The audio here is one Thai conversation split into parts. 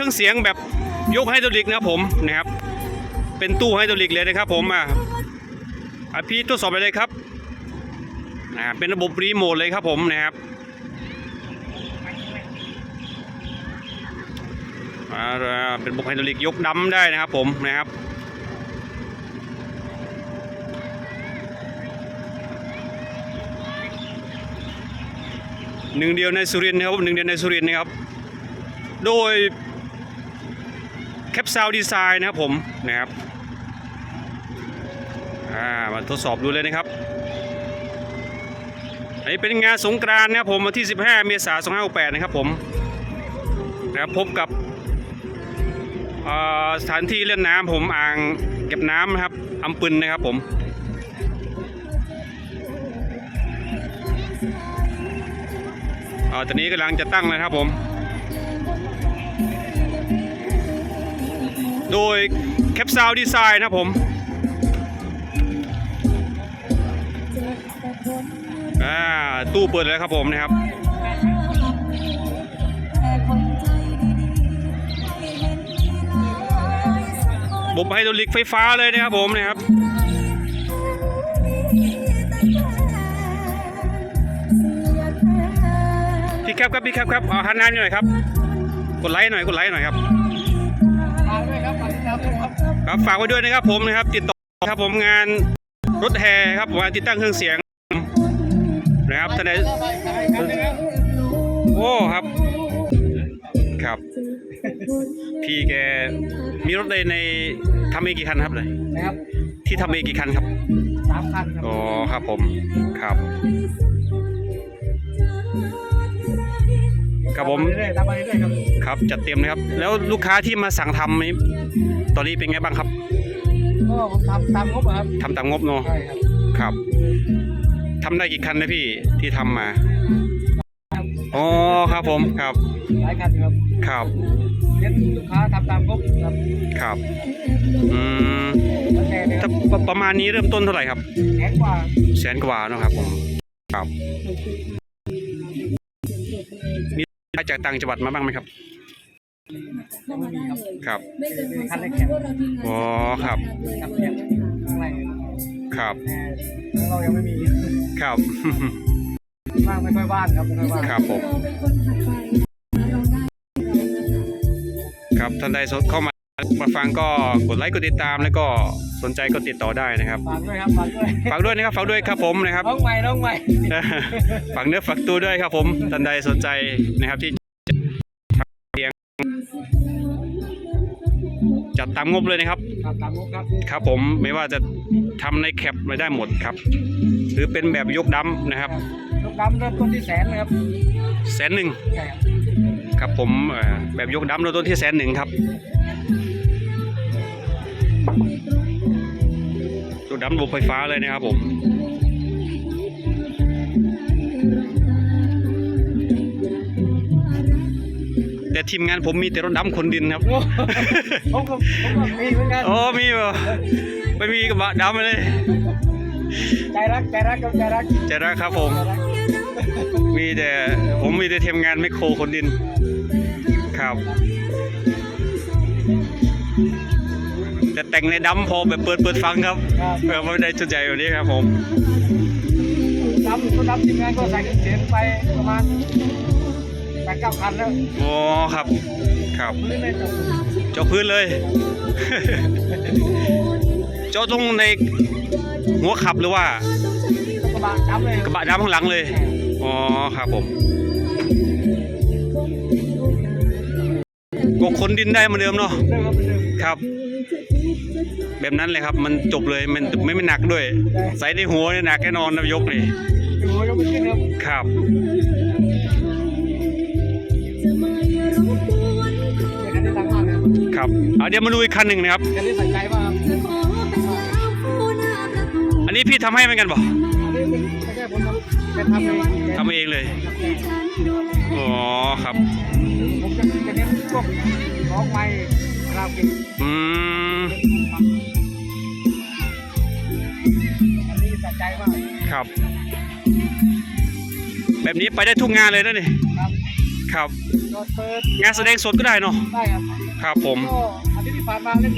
เครื่องเสียงแบบยกไฮดรอลิกนะครับผมนะครับ เป็นตู้ไฮดรอลิกเลยนะครับผมอะอพี่ทดสอบไปเลยครับอ่าเป็นระบบรีโมทเลยครับผมนะครับอ่าเป็นระบบไฮดรอลิกยกดำได้นะครับผมนะครับหนึ่งเดียวในสุรินทร์นะครับหนึ่งเดียวในสุรินทร์นะครับ โดย แคปซาวดีไซน์นะครับผมนะครับอ่ามาทดสอบดูเลยนะครับอันนี้เป็นงานสงกรานนะครับผมวันที่ 15 เมษายน2568นะครับผมนะครับพบกับสถานที่เล่นน้ำผมอ่างเก็บน้ำนะครับอำปึนนะครับผมอ่าตอนนี้กำลังจะตั้งนะครับผม โดยแคปซาวดีไซน์นะครับผมอ่าตู้เปิดแล้วครับผมนะครับบบไฮดรอลิกไฟฟ้าเลยนะครับผมนะครับพี่แคปครับพี่แคปครับเอาหันหน้าหน่อยครับ กดไลค์หน่อยกดไลค์หน่อยครับ ครับครับฝากไว้ด้วยนะครับผมนะครับ ติดต่อครับผมงานรถแห่ครับงานติดตั้งเครื่องเสียงนะครับท่านใดเข้าไปใครครับนะครับโอ้ครับครับ พี่แกมีรถเลยในทำเองกี่คันครับเลยนะครับ ที่ทำเองกี่คันครับสามคันครับอ๋อครับผมครับ ครับผมทำไปเรื่อยๆทำไปเรื่อยๆครับครับจัดเต็มนะครับ แล้วลูกค้าที่มาสั่งทำนี้ตอนนี้เป็นไงบ้างครับก็ผมทำตามงบอะครับทำตามงบเนาะใช่ครับครับทำได้กี่คันนะพี่ที่ทำมาครับอ๋อครับผมครับหลายคันครับครับเน้นลูกค้าทำตามงบครับครับอืมแล้วแต่นะคถ้ารับประมาณนี้เริ่มต้นเท่าไหร่ครับ แพงกว่าแสนกว่าเนอะครับผมครับ มีมาจากต่างจังหวัดมาบ้างไหมครับยังไม่มีครับครับ ไม่เกินความสามารถที่พวกเราทีมงานอ๋อครับทำเพียงข้างในครับ แต่เรายังไม่มีครับ บ้างไม่ค่อยบ้านครับไม่ค่อยบ้าน ครับผม เราเป็นคนถัดไปเราได้เรานะคะ ครับท่านใดสดเข้ามา มาฟังก็กดไลค์กดติดตามแล้วก็สนใจก็ติดต่อได้นะครับฝากด้วยครับฝากด้วยฝากด้วยนะครับฝากด้วยครับผมนะครับน้องใหม่น้องใหม่ฝากเนื้อฝากตัวด้วยครับผมท่านใดสนใจนะครับที่เลี้ยงจัดตามงบเลยนะครับครับตามงบครับครับผมไม่ว่าจะทำในแคปไม่ได้หมดครับ หรือเป็นแบบยกดัมนะครับลูกดำเริ่มต้นที่แสนเลยครับแสนหนึ่งใช่ครับครับผมเอ่อแบบยกดัมเริ่มต้นที่แสนหนึ่งครับ ดัมระบบไฟฟ้าเลยนะครับผมแต่ทีมงานผมมีแต่รถดำคนดินครับโอ้ผมก็ผมก็มีเหมือนกันโอ้มีเปล่าไม่มีกระบะดำเลย ใจรักใจรักครับใจรักเจรักครับผมใจรักมีแต่ผมมีแต่ทีมงานไมคโครคนดิน ครับ แต่แต่งในดำพอแบบเปิดเปิดฟังครับเพื่อไม่ได้ชุดใหญ่แบบนี้ครับผมดำตัวดำทีมงานก็ใส่เครื่องเสียงไปประมาณแปดเก้าคันแล้วโอ้ครับครับพื้นเลยจบเจาะพื้นเลยเจาะตรงในหัวขับหรือว่ากระบะดำเลยกระบะดำข้างหลังเลยอ๋อครับผมก็คนดินได้เหมือนเดิมเนาะเริ่มครับเริ่ม ครับ แบบนั้นเลยครับ มันจบเลยมันไม่ไม่หนักด้วย ใส่ในหัวเนี่ยหนักแน่นอนนะยกนี่ดูยกไม่ขึ้นครับครับแต่คันนี้ดังมากนะครับครับเอาเดี๋ยวมาดูอีกคันหนึ่งนะครับคันนี้ใส่ใจมากครับอันนี้พี่ทำให้เหมือนกันบ่อันนี้เป็นไม่ใช่ผมทำเป็นทำเองทำเองเลยอ๋อครับผมจะจะเน้นพวกร้องไม้ คาราโอเกะอืมอันนี้ใส่ใจมากครับ แบบนี้ไปได้ทุกงานเลยนะนี่ครับครับก็ก็เปิดงานแสดงสดก็ได้เนาะได้ครับครับผมก็อาทิตย์ที่ผ่านมาเล่น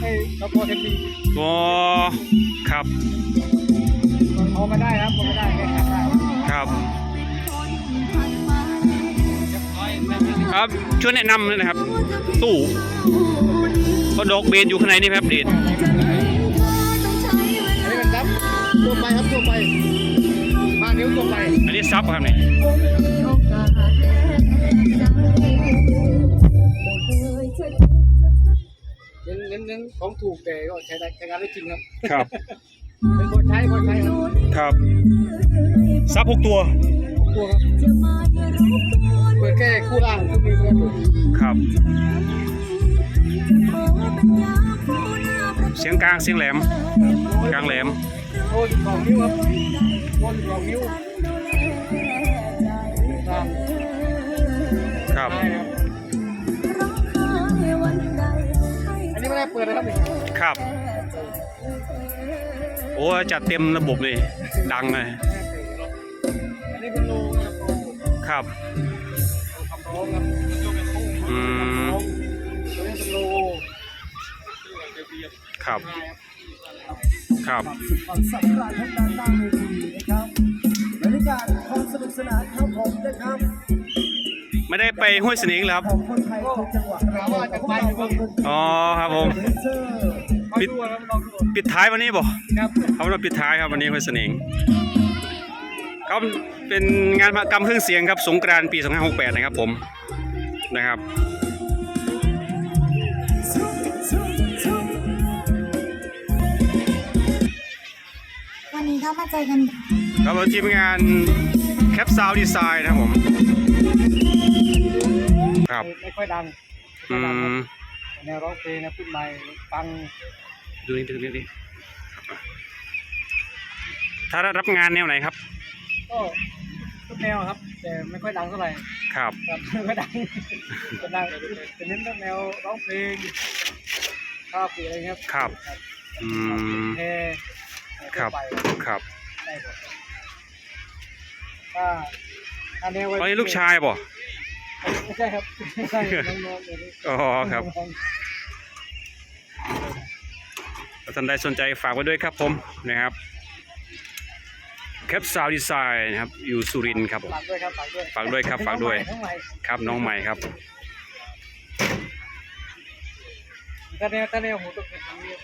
ไอ้กระโปรงเทนนิสอ๋อครับโทรมาได้ครับโทรมาได้แค่ขับได้ครับ ครับช่วยแนะนำเลยนะครับ ตู้ก็ดอกเบนอยู่ข้างในนี่ไหมครับเดชอันนี้เป็นครับตัวไปครับตัวไปมานิ้วตัวไปอันนี้ซับครับนี่เน้นเน้นเน้นของถูกแต่ก็ใช้ได้ใช้งานได้จริงครับครับ เป็นคนใช้คนใช้ครับครับซับหกตัว ตัวครับเปิดแค่คู่ล่างคู่นี้ก็เปิดครับ เสียงกลางเสียงแหลม กลางแหลมโอ้สิบสองนิ้วครับโอ้สิบสองนิ้วล่างครับได้ครับอันนี้ไม่ได้เปิดนะครับนี่ครับ โอ้จัดเต็มระบบเลยดังเลยอั นนี้เป็นโลครับโลครับคำร้องครับโลเป็นคู่อืมตัวนี้เป็นโลครับ ครับความสำคัญทางด้านล่างเวทีนะครับบรรยากาศความสนุกสนานครับผมนะครับไม่ได้ไปห้วยเสนิงเหรอครับ ของคนไทยทุกจังหวัดเราแต่พวกเราบางคนอ๋อครับผม เดนเซอร์ ลองดูครับลองดูปิดท้ายวันนี้บ่ครับเขามาปิดท้ายครับวันนี้ห้วยเสนิง ก็เป็นงานมหกรรมเครื่องเสียงครับ สงกรานต์ปี 2568 นะครับผมนะครับวันนี้ก็มาเจอกันครับเราทีมงานแคปซาวดีไซน์นะครับผมครับไม่ไม่ค่อยดังอืไม่ค่อยดังครับมแนวร้องเพลงนะขึ้นใหม่ฟังดูนี่ดูนี่ดิถ้ารับงานแนวไหนครับ ก็ทุกแนวครับ แต่ไม่ค่อยดังเท่าไหร่ครับ ครับไม่ค่อยดังจะดังจะเน้นแนวร้องเพลงภาพอะไรเงี้ยครับอืมแพร่ครับไปครับได้หมดถ้าถ้าแนววัยตอนนี้ลูกชายบ่ไม่ใช่ครับไม่ใช่น้องๆเลยนี่อ๋อครับน้องถ้าท่านใดสนใจฝากไว้ด้วยครับผมนะครับ แคปซาวดีไซน์นะครับอยู่สุรินทร์ครับผๆมฝากด้วยครับฝากด้วยฝากด้วยครับฝากด้วยน้องใหม่ครับน้องใหม่ครับถ้าแนวถ้าแนวหูต้องเป็นทางนี้